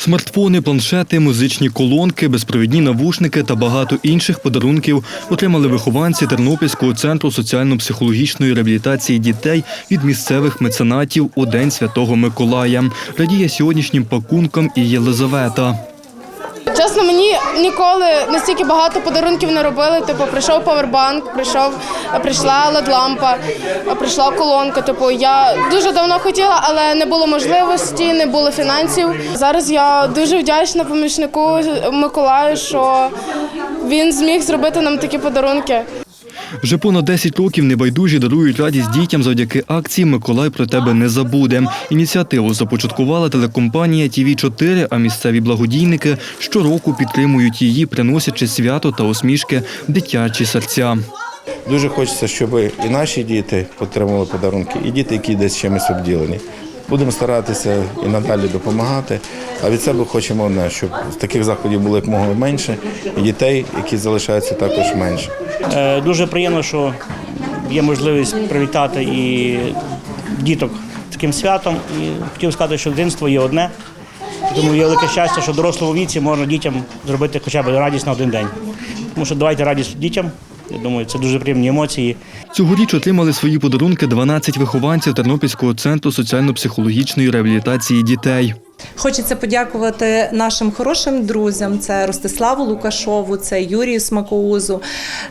Смартфони, планшети, музичні колонки, безпровідні навушники та багато інших подарунків отримали вихованці Тернопільського центру соціально-психологічної реабілітації дітей від місцевих меценатів у День Святого Миколая. Радіє сьогоднішнім пакункам і Єлизавета. Чесно, мені ніколи настільки багато подарунків не робили. Типу, прийшов павербанк, прийшов, прийшла LED-лампа, прийшла колонка. Типу, я дуже давно хотіла, але не було можливості, не було фінансів. Зараз я дуже вдячна помічнику Миколаю, що він зміг зробити нам такі подарунки. Вже понад 10 років небайдужі дарують радість дітям завдяки акції Миколай про тебе не забуде. Ініціативу започаткувала телекомпанія тв 4 а місцеві благодійники щороку підтримують її, приносячи свято та усмішки дитячі серця. Дуже хочеться, щоб і наші діти отримали подарунки, і діти, які десь чимось обділені. Будемо старатися і надалі допомагати. А від себе хочемо одне, щоб таких заходів було якомога менше, і дітей, які залишаються, також менше. Е, Дуже приємно, що є можливість привітати і діток таким святом. І хотів сказати, що дитинство є одне. Тому є велике щастя, що в дорослому віці можна дітям зробити хоча б радість на один день. Тому що давайте радість дітям. Я думаю, це дуже приємні емоції. Цьогоріч отримали свої подарунки 12 вихованців Тернопільського центру соціально-психологічної реабілітації дітей. Хочеться подякувати нашим хорошим друзям. Це Ростиславу Лукашову, це Юрію Смакоузу.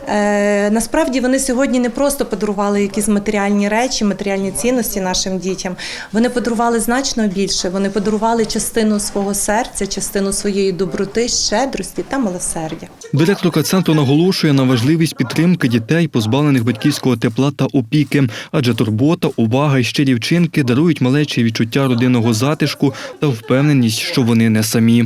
Е, насправді вони сьогодні не просто подарували якісь матеріальні речі, матеріальні цінності нашим дітям. Вони подарували значно більше. Вони подарували частину свого серця, частину своєї доброти, щедрості та милосердя. Директорка центру наголошує на важливість підтримки дітей, позбавлених батьківського тепла та опіки, адже турбота, увага і щирі вчинки дарують малечі відчуття родинного затишку та впевненість, що вони не самі.